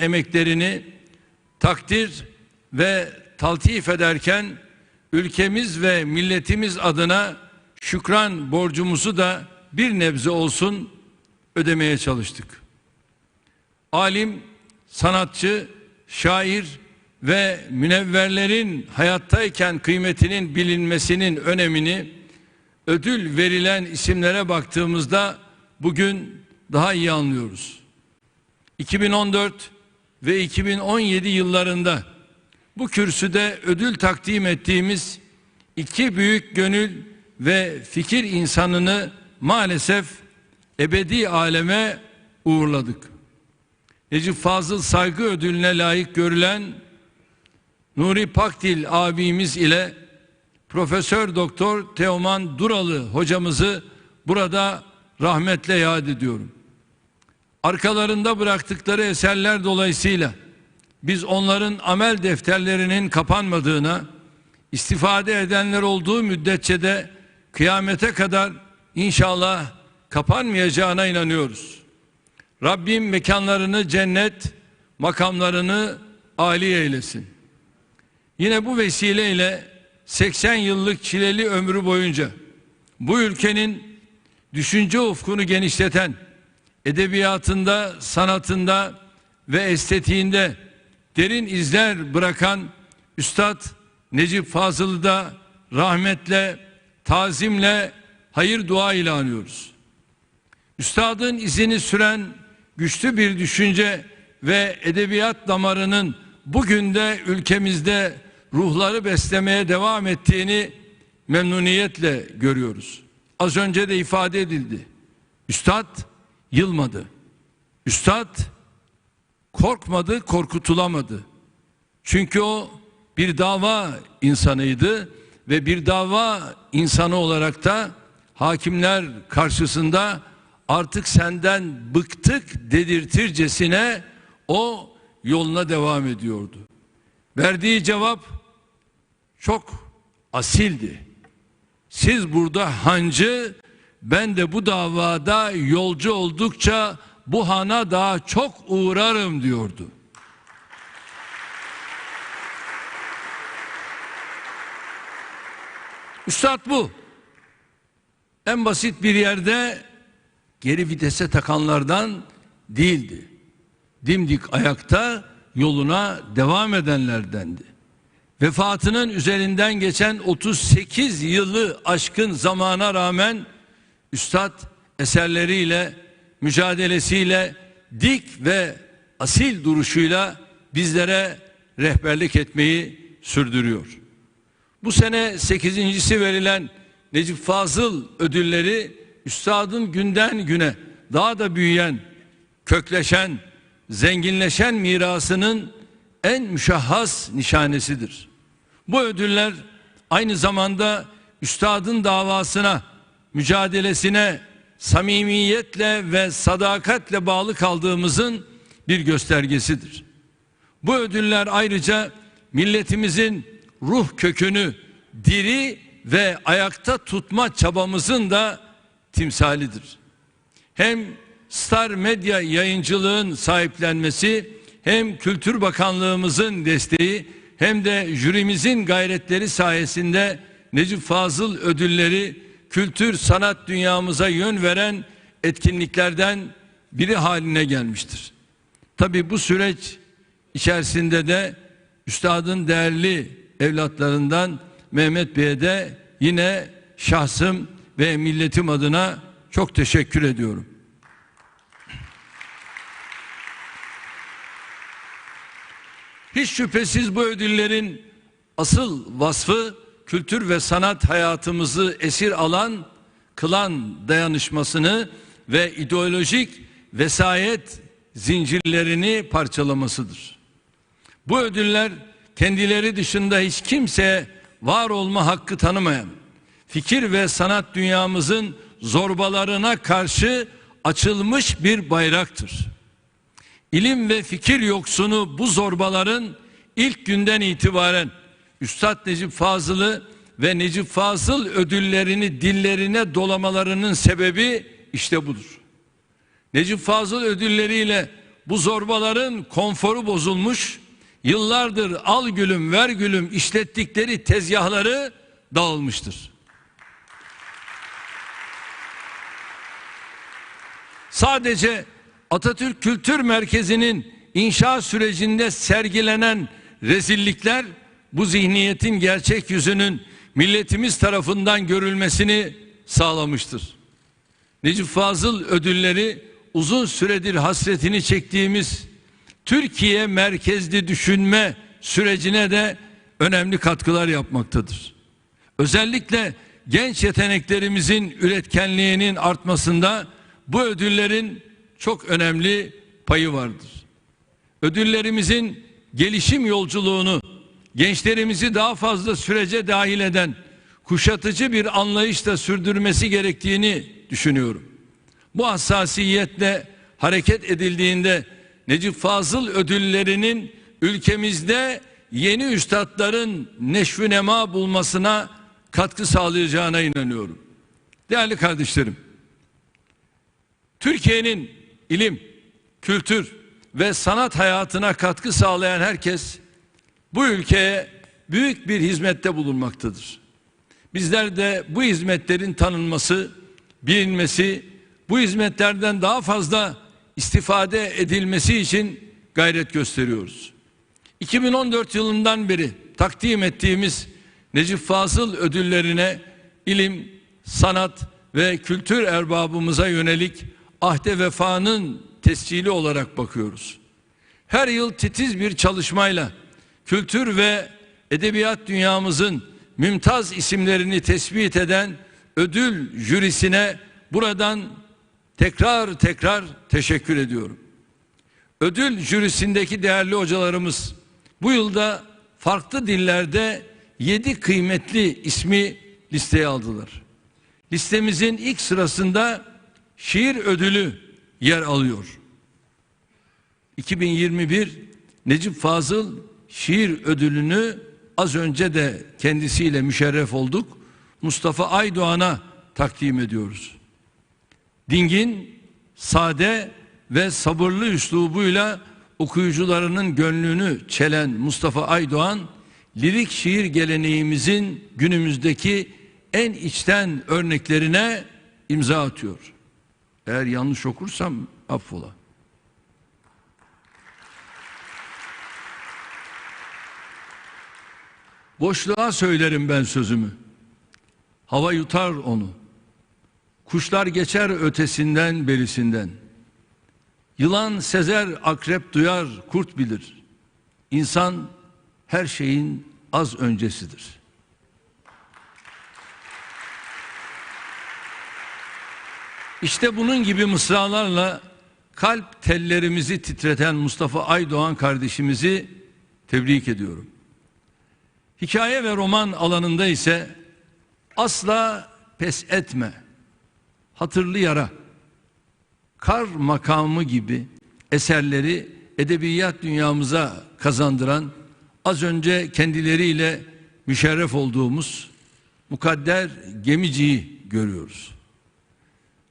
emeklerini takdir ve taltif ederken ülkemiz ve milletimiz adına şükran borcumuzu da bir nebze olsun ödemeye çalıştık. Alim, sanatçı, şair ve münevverlerin hayattayken kıymetinin bilinmesinin önemini ödül verilen isimlere baktığımızda bugün daha iyi anlıyoruz. 2014 ve 2017 yıllarında bu kürsüde ödül takdim ettiğimiz iki büyük gönül ve fikir insanını maalesef ebedi aleme uğurladık. Necip Fazıl Saygı Ödülüne layık görülen Nuri Pakdil abimiz ile Profesör Doktor Teoman Duralı hocamızı burada rahmetle yad ediyorum. Arkalarında bıraktıkları eserler dolayısıyla biz onların amel defterlerinin kapanmadığına, istifade edenler olduğu müddetçe de kıyamete kadar inşallah kapanmayacağına inanıyoruz. Rabbim mekanlarını cennet, makamlarını âli eylesin. Yine bu vesileyle 80 yıllık çileli ömrü boyunca bu ülkenin düşünce ufkunu genişleten, edebiyatında, sanatında ve estetiğinde derin izler bırakan Üstad Necip Fazıl'ı da rahmetle, tazimle, hayır dua ile anıyoruz. Üstadın izini süren güçlü bir düşünce ve edebiyat damarının bugün de ülkemizde ruhları beslemeye devam ettiğini memnuniyetle görüyoruz. Az önce de ifade edildi. Üstad yılmadı. Üstad korkmadı, korkutulamadı. Çünkü o bir dava insanıydı ve bir dava insanı olarak da hakimler karşısında artık senden bıktık dedirtircesine o yoluna devam ediyordu. Verdiği cevap çok asildi. Siz burada hancı, ben de bu davada yolcu oldukça bu hana daha çok uğrarım diyordu. Üstad bu. En basit bir yerde geri vitese takanlardan değildi. Dimdik ayakta yoluna devam edenlerdendi. Vefatının üzerinden geçen 38 yılı aşkın zamana rağmen Üstad eserleriyle, mücadelesiyle, dik ve asil duruşuyla bizlere rehberlik etmeyi sürdürüyor. Bu sene sekizincisi verilen Necip Fazıl ödülleri üstadın günden güne daha da büyüyen, kökleşen, zenginleşen mirasının en müşahhas nişanesidir. Bu ödüller aynı zamanda üstadın davasına, mücadelesine samimiyetle ve sadakatle bağlı kaldığımızın bir göstergesidir. Bu ödüller ayrıca milletimizin ruh kökünü diri ve ayakta tutma çabamızın da timsalidir. Hem Star Medya yayıncılığın sahiplenmesi hem Kültür Bakanlığımızın desteği hem de jürimizin gayretleri sayesinde Necip Fazıl ödülleri kültür sanat dünyamıza yön veren etkinliklerden biri haline gelmiştir. Tabi bu süreç içerisinde de üstadın değerli evlatlarından Mehmet Bey'e de yine şahsım ve milletim adına çok teşekkür ediyorum. Hiç şüphesiz bu ödüllerin asıl vasfı kültür ve sanat hayatımızı esir alan, kılan dayanışmasını ve ideolojik vesayet zincirlerini parçalamasıdır. Bu ödüller kendileri dışında hiç kimseye var olma hakkı tanımayan, fikir ve sanat dünyamızın zorbalarına karşı açılmış bir bayraktır. İlim ve fikir yoksunu bu zorbaların ilk günden itibaren Üstad Necip Fazıl'ı ve Necip Fazıl ödüllerini dillerine dolamalarının sebebi işte budur. Necip Fazıl ödülleriyle bu zorbaların konforu bozulmuş, yıllardır al gülüm ver gülüm işlettikleri tezgahları dağılmıştır. Sadece Atatürk Kültür Merkezi'nin inşa sürecinde sergilenen rezillikler bu zihniyetin gerçek yüzünün milletimiz tarafından görülmesini sağlamıştır. Necip Fazıl ödülleri uzun süredir hasretini çektiğimiz Türkiye merkezli düşünme sürecine de önemli katkılar yapmaktadır. Özellikle genç yeteneklerimizin üretkenliğinin artmasında bu ödüllerin çok önemli payı vardır. Ödüllerimizin gelişim yolculuğunu gençlerimizi daha fazla sürece dahil eden kuşatıcı bir anlayışla sürdürmesi gerektiğini düşünüyorum. Bu hassasiyetle hareket edildiğinde Necip Fazıl ödüllerinin ülkemizde yeni üstadların neşvü nema bulmasına katkı sağlayacağına inanıyorum. Değerli kardeşlerim, Türkiye'nin ilim, kültür ve sanat hayatına katkı sağlayan herkes bu ülkeye büyük bir hizmette bulunmaktadır. Bizler de bu hizmetlerin tanınması, bilinmesi, bu hizmetlerden daha fazla istifade edilmesi için gayret gösteriyoruz. 2014 yılından beri takdim ettiğimiz Necip Fazıl ödüllerine ilim, sanat ve kültür erbabımıza yönelik ahde vefanın tescili olarak bakıyoruz. Her yıl titiz bir çalışmayla kültür ve edebiyat dünyamızın mümtaz isimlerini tespit eden ödül jürisine buradan tekrar tekrar teşekkür ediyorum. Ödül jürisindeki değerli hocalarımız bu yılda farklı dillerde yedi kıymetli ismi listeye aldılar. Listemizin ilk sırasında şiir ödülü yer alıyor. 2021 Necip Fazıl şiir ödülünü az önce de kendisiyle müşerref olduk. Mustafa Aydoğan'a takdim ediyoruz. Dingin, sade ve sabırlı üslubuyla okuyucularının gönlünü çelen Mustafa Aydoğan, lirik şiir geleneğimizin günümüzdeki en içten örneklerine imza atıyor. Eğer yanlış okursam affola. Boşluğa söylerim ben sözümü. Hava yutar onu. Kuşlar geçer ötesinden berisinden. Yılan sezer, akrep duyar, kurt bilir. İnsan her şeyin az öncesidir. İşte bunun gibi mısralarla kalp tellerimizi titreten Mustafa Aydoğan kardeşimizi tebrik ediyorum. Hikaye ve roman alanında ise asla pes etme. Hatırlı yara. Kar makamı gibi eserleri edebiyat dünyamıza kazandıran az önce kendileriyle müşerref olduğumuz Mukadder Gemici'yi görüyoruz.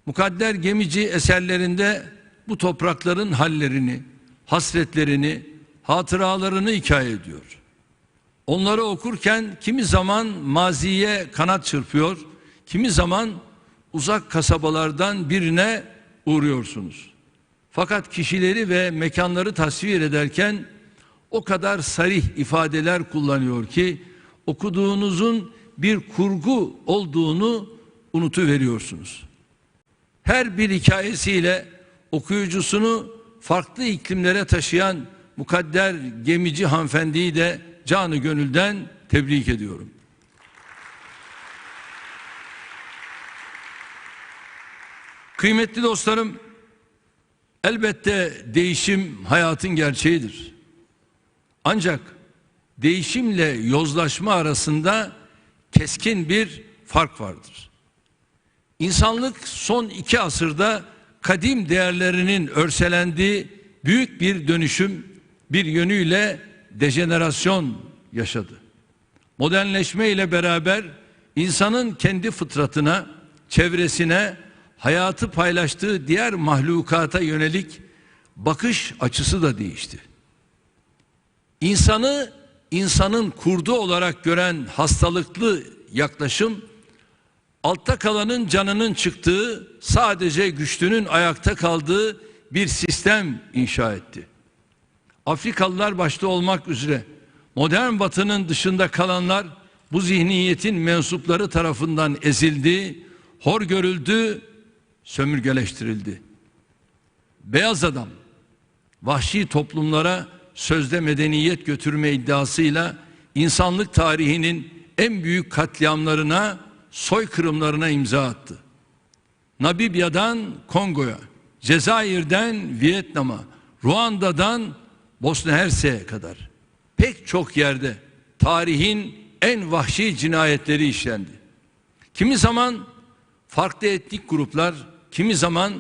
Mukadder Gemici eserlerinde bu toprakların hallerini, hasretlerini, hatıralarını hikaye ediyor. Onları okurken kimi zaman maziye kanat çırpıyor, kimi zaman uzak kasabalardan birine uğruyorsunuz. Fakat kişileri ve mekanları tasvir ederken o kadar sarih ifadeler kullanıyor ki okuduğunuzun bir kurgu olduğunu unutuveriyorsunuz. Her bir hikayesiyle okuyucusunu farklı iklimlere taşıyan mukadder gemici hanımefendiyi de canı gönülden tebrik ediyorum. Kıymetli dostlarım, elbette değişim hayatın gerçeğidir. Ancak değişimle yozlaşma arasında keskin bir fark vardır. İnsanlık son iki asırda kadim değerlerinin örselendiği büyük bir dönüşüm bir yönüyle dejenerasyon yaşadı. Modernleşme ile beraber insanın kendi fıtratına, çevresine, hayatı paylaştığı diğer mahlukata yönelik bakış açısı da değişti. İnsanı insanın kurdu olarak gören hastalıklı yaklaşım altta kalanın canının çıktığı sadece güçlünün ayakta kaldığı bir sistem inşa etti. Afrikalılar başta olmak üzere modern batının dışında kalanlar bu zihniyetin mensupları tarafından ezildi, hor görüldü, sömürgeleştirildi. Beyaz adam vahşi toplumlara sözde medeniyet götürme iddiasıyla insanlık tarihinin en büyük katliamlarına, soykırımlarına imza attı. Namibya'dan Kongo'ya, Cezayir'den Vietnam'a, Ruanda'dan Bosna Hersek'e kadar pek çok yerde tarihin en vahşi cinayetleri işlendi. Kimi zaman farklı etnik gruplar, kimi zaman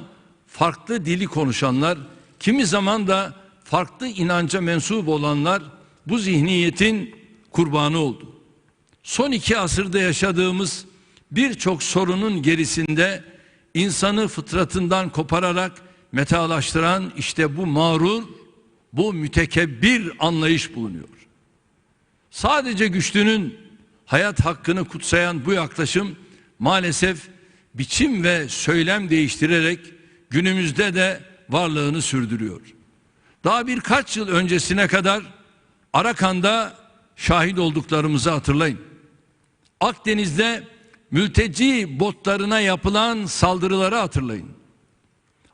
farklı dili konuşanlar, kimi zaman da farklı inanca mensup olanlar bu zihniyetin kurbanı oldu. Son iki asırda yaşadığımız birçok sorunun gerisinde insanı fıtratından kopararak metalaştıran işte bu mağrur, bu mütekebbir anlayış bulunuyor. Sadece güçlünün hayat hakkını kutsayan bu yaklaşım maalesef biçim ve söylem değiştirerek günümüzde de varlığını sürdürüyor. Daha birkaç yıl öncesine kadar Arakan'da şahit olduklarımızı hatırlayın. Akdeniz'de mülteci botlarına yapılan saldırıları hatırlayın.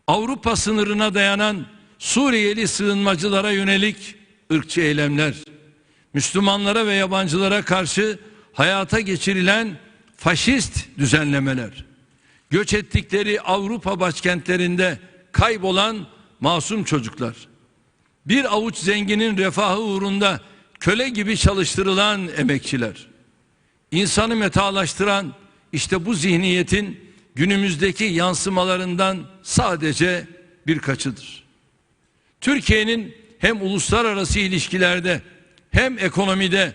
Avrupa sınırına dayanan Suriyeli sığınmacılara yönelik ırkçı eylemler, Müslümanlara ve yabancılara karşı hayata geçirilen faşist düzenlemeler, göç ettikleri Avrupa başkentlerinde kaybolan masum çocuklar, bir avuç zenginin refahı uğrunda köle gibi çalıştırılan emekçiler, insanı metalaştıran işte bu zihniyetin günümüzdeki yansımalarından sadece birkaçıdır. Türkiye'nin hem uluslararası ilişkilerde hem ekonomide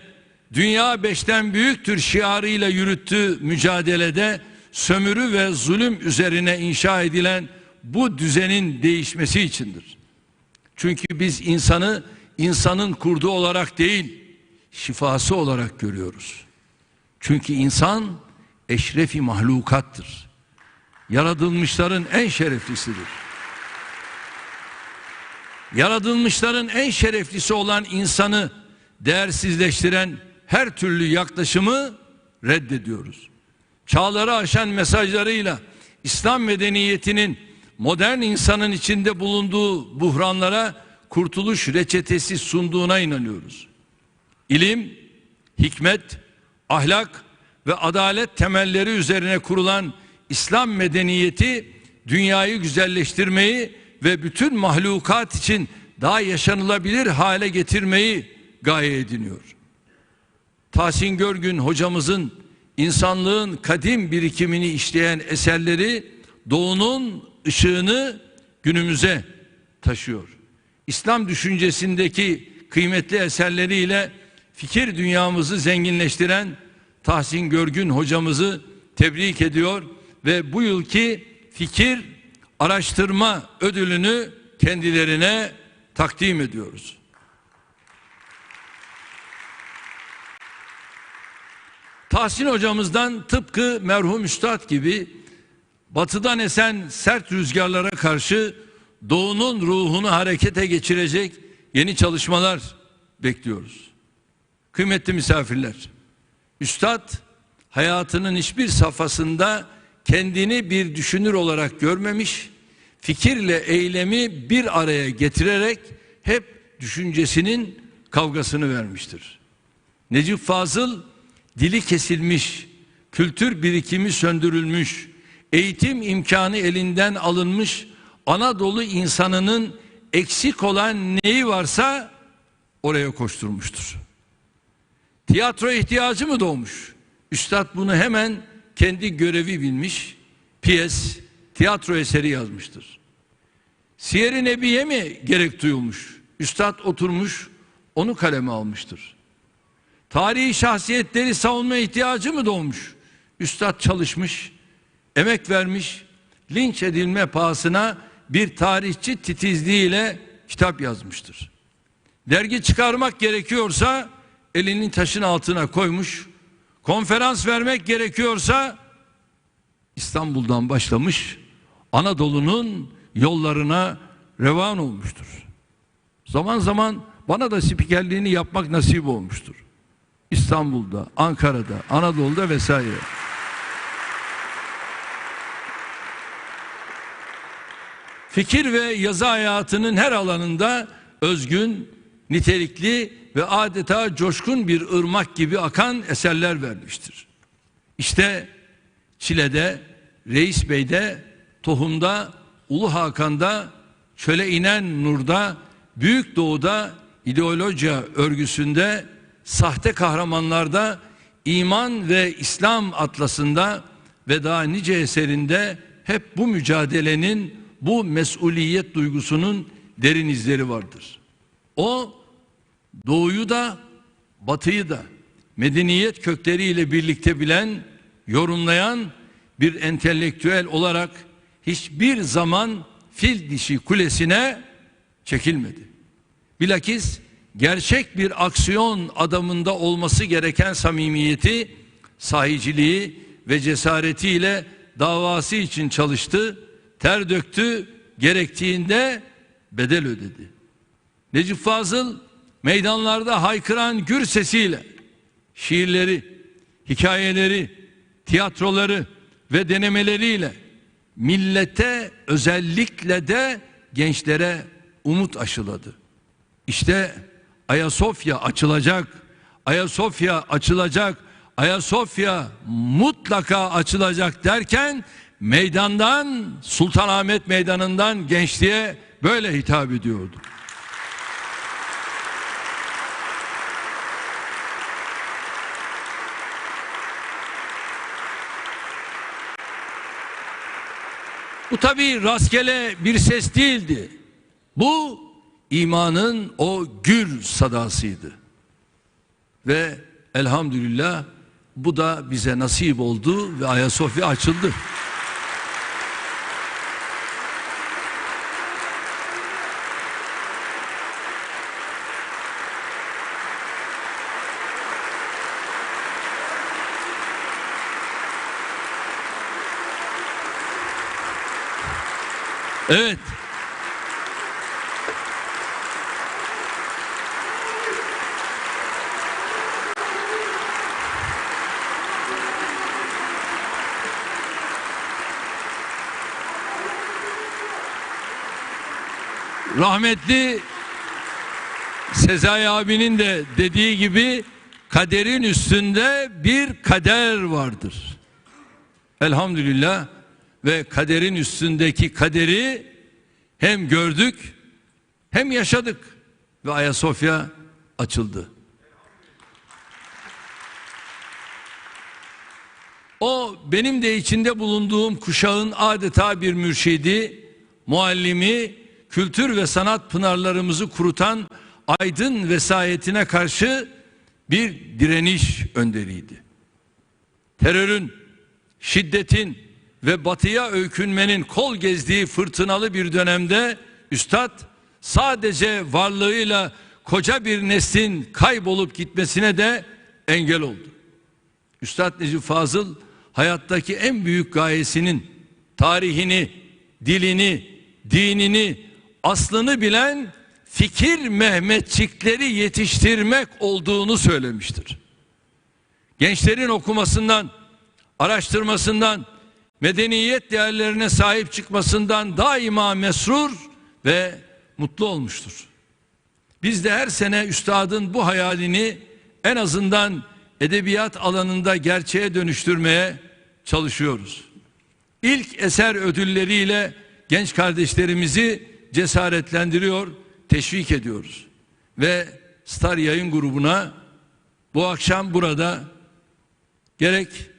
dünya beşten büyüktür şiarıyla yürüttüğü mücadelede sömürü ve zulüm üzerine inşa edilen bu düzenin değişmesi içindir. Çünkü biz insanı insanın kurdu olarak değil, şifası olarak görüyoruz. Çünkü insan eşrefi mahlukattır. Yaratılmışların en şereflisidir. Yaratılmışların en şereflisi olan insanı değersizleştiren her türlü yaklaşımı reddediyoruz. Çağları aşan mesajlarıyla İslam medeniyetinin modern insanın içinde bulunduğu buhranlara kurtuluş reçetesi sunduğuna inanıyoruz. İlim, hikmet, ahlak ve adalet temelleri üzerine kurulan İslam medeniyeti dünyayı güzelleştirmeyi ve bütün mahlukat için daha yaşanılabilir hale getirmeyi gaye ediniyor. Tahsin Görgün hocamızın insanlığın kadim birikimini işleyen eserleri doğunun ışığını günümüze taşıyor. İslam düşüncesindeki kıymetli eserleriyle fikir dünyamızı zenginleştiren Tahsin Görgün hocamızı tebrik ediyor ve bu yılki fikir araştırma ödülünü kendilerine takdim ediyoruz. Tahsin hocamızdan tıpkı merhum üstad gibi batıdan esen sert rüzgarlara karşı doğunun ruhunu harekete geçirecek yeni çalışmalar bekliyoruz. Kıymetli misafirler, üstad hayatının hiçbir safhasında kendini bir düşünür olarak görmemiş, fikirle eylemi bir araya getirerek hep düşüncesinin kavgasını vermiştir. Necip Fazıl dili kesilmiş, kültür birikimi söndürülmüş, eğitim imkanı elinden alınmış Anadolu insanının eksik olan neyi varsa oraya koşturmuştur. Tiyatro ihtiyacı mı doğmuş? Üstad bunu hemen kendi görevi bilmiş, piyes, tiyatro eseri yazmıştır. Siyer-i Nebiye mi gerek duyulmuş? Üstad oturmuş, onu kaleme almıştır. Tarihi şahsiyetleri savunma ihtiyacı mı doğmuş? Üstad çalışmış, emek vermiş, linç edilme pahasına bir tarihçi titizliğiyle kitap yazmıştır. Dergi çıkarmak gerekiyorsa elini taşın altına koymuş, konferans vermek gerekiyorsa İstanbul'dan başlamış, Anadolu'nun yollarına revan olmuştur. Zaman zaman bana da spikerliğini yapmak nasip olmuştur. İstanbul'da, Ankara'da, Anadolu'da vesaire. Fikir ve yazı hayatının her alanında özgün, nitelikli ve adeta coşkun bir ırmak gibi akan eserler vermiştir. İşte Çile'de, Reis Bey'de, Tohum'da, Ulu Hakan'da, Çöle inen Nur'da, Büyük Doğu'da, ideolojiya örgüsünde, sahte kahramanlarda, iman ve İslam atlasında ve daha nice eserinde hep bu mücadelenin, bu mesuliyet duygusunun derin izleri vardır. O doğuyu da batıyı da medeniyet kökleriyle birlikte bilen, yorumlayan bir entelektüel olarak hiçbir zaman fil dişi kulesine çekilmedi. Bilakis gerçek bir aksiyon adamında olması gereken samimiyeti, sahiciliği ve cesaretiyle davası için çalıştı, ter döktü, gerektiğinde bedel ödedi. Necip Fazıl meydanlarda haykıran gür sesiyle şiirleri, hikayeleri, tiyatroları ve denemeleriyle millete özellikle de gençlere umut aşıladı. İşte Ayasofya açılacak. Ayasofya açılacak. Ayasofya mutlaka açılacak derken meydandan Sultanahmet Meydanı'ndan gençliğe böyle hitap ediyordu. Bu tabi rastgele bir ses değildi. Bu imanın o gür sadasıydı. Ve elhamdülillah bu da bize nasip oldu ve Ayasofya açıldı. Evet. Rahmetli Sezai abinin de dediği gibi kaderin üstünde bir kader vardır. Elhamdülillah ve kaderin üstündeki kaderi hem gördük hem yaşadık ve Ayasofya açıldı. O benim de içinde bulunduğum kuşağın adeta bir mürşidi, muallimi, kültür ve sanat pınarlarımızı kurutan aydın vesayetine karşı bir direniş önderiydi. Terörün, şiddetin ve batıya öykünmenin kol gezdiği fırtınalı bir dönemde üstad sadece varlığıyla koca bir neslin kaybolup gitmesine de engel oldu. Üstad Necip Fazıl hayattaki en büyük gayesinin tarihini, dilini, dinini, aslını bilen fikir Mehmetçikleri yetiştirmek olduğunu söylemiştir. Gençlerin okumasından, araştırmasından, medeniyet değerlerine sahip çıkmasından daima mesrur ve mutlu olmuştur. Biz de her sene üstadın bu hayalini en azından edebiyat alanında gerçeğe dönüştürmeye çalışıyoruz. İlk eser ödülleriyle genç kardeşlerimizi cesaretlendiriyor, teşvik ediyoruz. Ve Star Yayın Grubu'na bu akşam burada gerek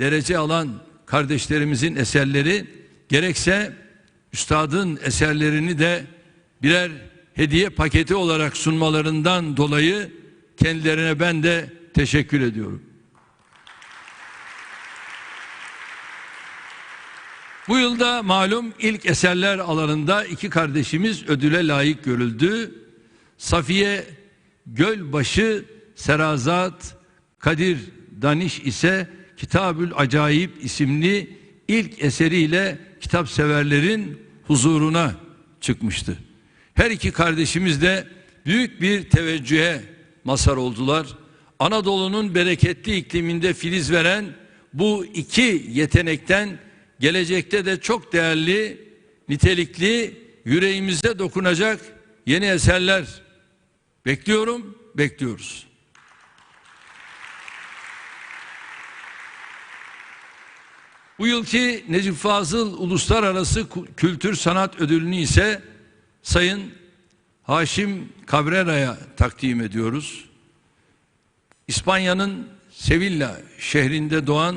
derece alan kardeşlerimizin eserleri gerekse üstadın eserlerini de birer hediye paketi olarak sunmalarından dolayı kendilerine ben de teşekkür ediyorum. Bu yılda malum ilk eserler alanında iki kardeşimiz ödüle layık görüldü. Safiye Gölbaşı Serazat Kadir Daniş ise Kitabül Acayip isimli ilk eseriyle kitap severlerin huzuruna çıkmıştı. Her iki kardeşimiz de büyük bir teveccühe mazhar oldular. Anadolu'nun bereketli ikliminde filiz veren bu iki yetenekten gelecekte de çok değerli, nitelikli, yüreğimize dokunacak yeni eserler bekliyorum, bekliyoruz. Bu yılki Necip Fazıl Uluslararası Kültür Sanat Ödülünü ise Sayın Haşim Cabrera'ya takdim ediyoruz. İspanya'nın Sevilla şehrinde doğan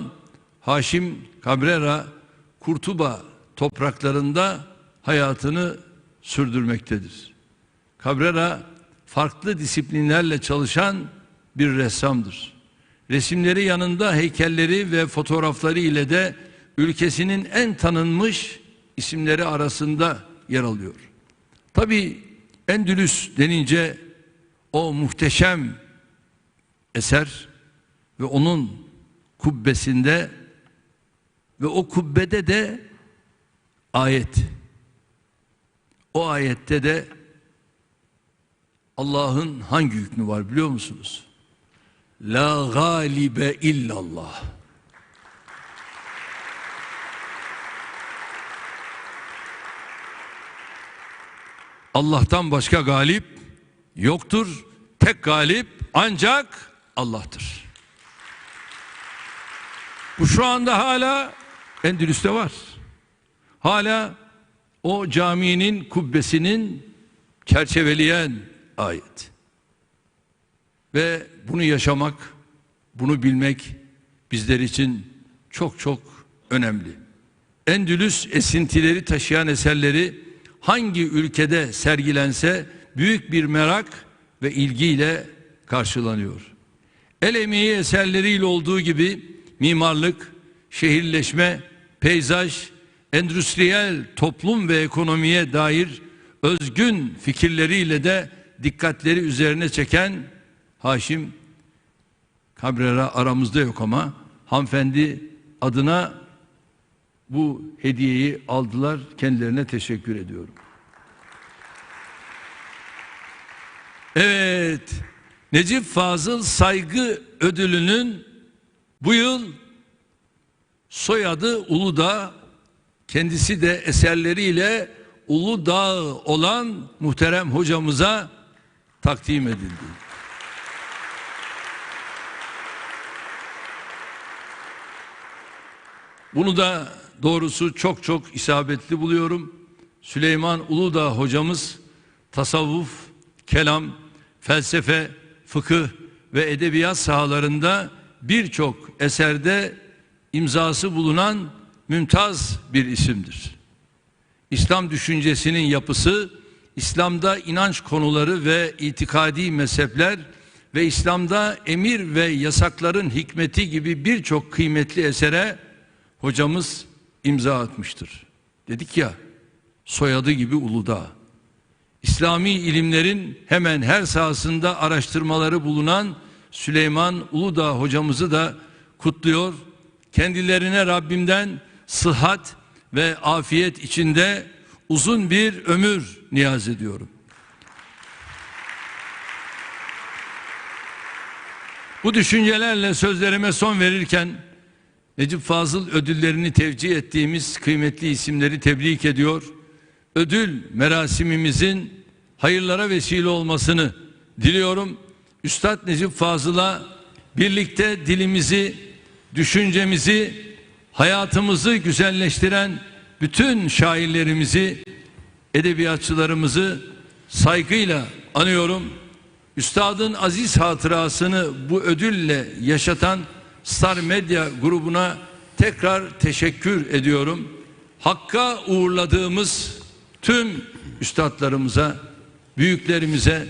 Haşim Cabrera Kurtuba topraklarında hayatını sürdürmektedir. Cabrera farklı disiplinlerle çalışan bir ressamdır. Resimleri yanında heykelleri ve fotoğrafları ile de ülkesinin en tanınmış isimleri arasında yer alıyor. Tabi Endülüs denince o muhteşem eser ve onun kubbesinde ve o kubbede de ayet. O ayette de Allah'ın hangi hükmü var biliyor musunuz? La galibe illallah. Allah'tan başka galip yoktur. Tek galip ancak Allah'tır. Bu şu anda hala Endülüs'te var. Hala o caminin kubbesinin çerçeveleyen ayet. Ve bunu yaşamak, bunu bilmek bizler için çok çok önemli. Endülüs esintileri taşıyan eserleri hangi ülkede sergilense büyük bir merak ve ilgiyle karşılanıyor. El emeği eserleriyle olduğu gibi mimarlık, şehirleşme, peyzaj, endüstriyel toplum ve ekonomiye dair özgün fikirleriyle de dikkatleri üzerine çeken Haşim Cabrera aramızda yok ama hanımefendi adına bu hediyeyi aldılar. Kendilerine teşekkür ediyorum. Evet. Necip Fazıl Saygı Ödülü'nün bu yıl soyadı Uludağ kendisi de eserleriyle Uludağ olan muhterem hocamıza takdim edildi. Bunu da doğrusu çok çok isabetli buluyorum. Süleyman Uludağ hocamız tasavvuf, kelam, felsefe, fıkıh ve edebiyat sahalarında birçok eserde imzası bulunan mümtaz bir isimdir. İslam düşüncesinin yapısı, İslam'da inanç konuları ve itikadi mezhepler ve İslam'da emir ve yasakların hikmeti gibi birçok kıymetli esere hocamız imza atmıştır. Dedik ya soyadı gibi Uludağ. İslami ilimlerin hemen her sahasında araştırmaları bulunan Süleyman Uludağ hocamızı da kutluyor. Kendilerine Rabbimden sıhhat ve afiyet içinde uzun bir ömür niyaz ediyorum. Bu düşüncelerle sözlerime son verirken Necip Fazıl ödüllerini tevcih ettiğimiz kıymetli isimleri tebrik ediyor. Ödül merasimimizin hayırlara vesile olmasını diliyorum. Üstad Necip Fazıl'a birlikte dilimizi, düşüncemizi, hayatımızı güzelleştiren bütün şairlerimizi, edebiyatçılarımızı saygıyla anıyorum. Üstadın aziz hatırasını bu ödülle yaşatan Star Medya grubuna tekrar teşekkür ediyorum. Hakka uğurladığımız tüm üstadlarımıza, büyüklerimize,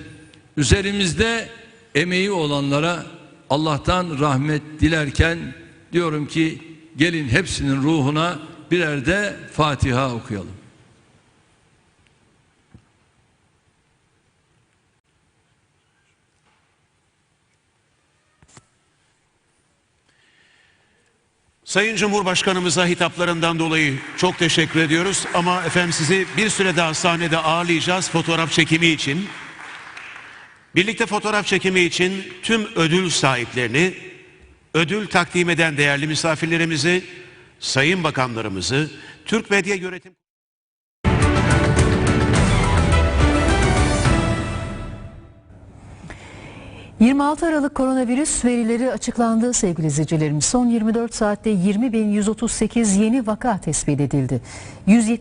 üzerimizde emeği olanlara Allah'tan rahmet dilerken diyorum ki gelin hepsinin ruhuna birer de Fatiha okuyalım. Sayın Cumhurbaşkanımıza hitaplarından dolayı çok teşekkür ediyoruz. Ama efendim sizi bir süre daha sahnede ağırlayacağız fotoğraf çekimi için. Birlikte fotoğraf çekimi için tüm ödül sahiplerini, ödül takdim eden değerli misafirlerimizi, sayın bakanlarımızı, Türk Medya Yönetim... 26 Aralık koronavirüs verileri açıklandı sevgili izleyicilerimiz. Son 24 saatte 20.138 yeni vaka tespit edildi. 170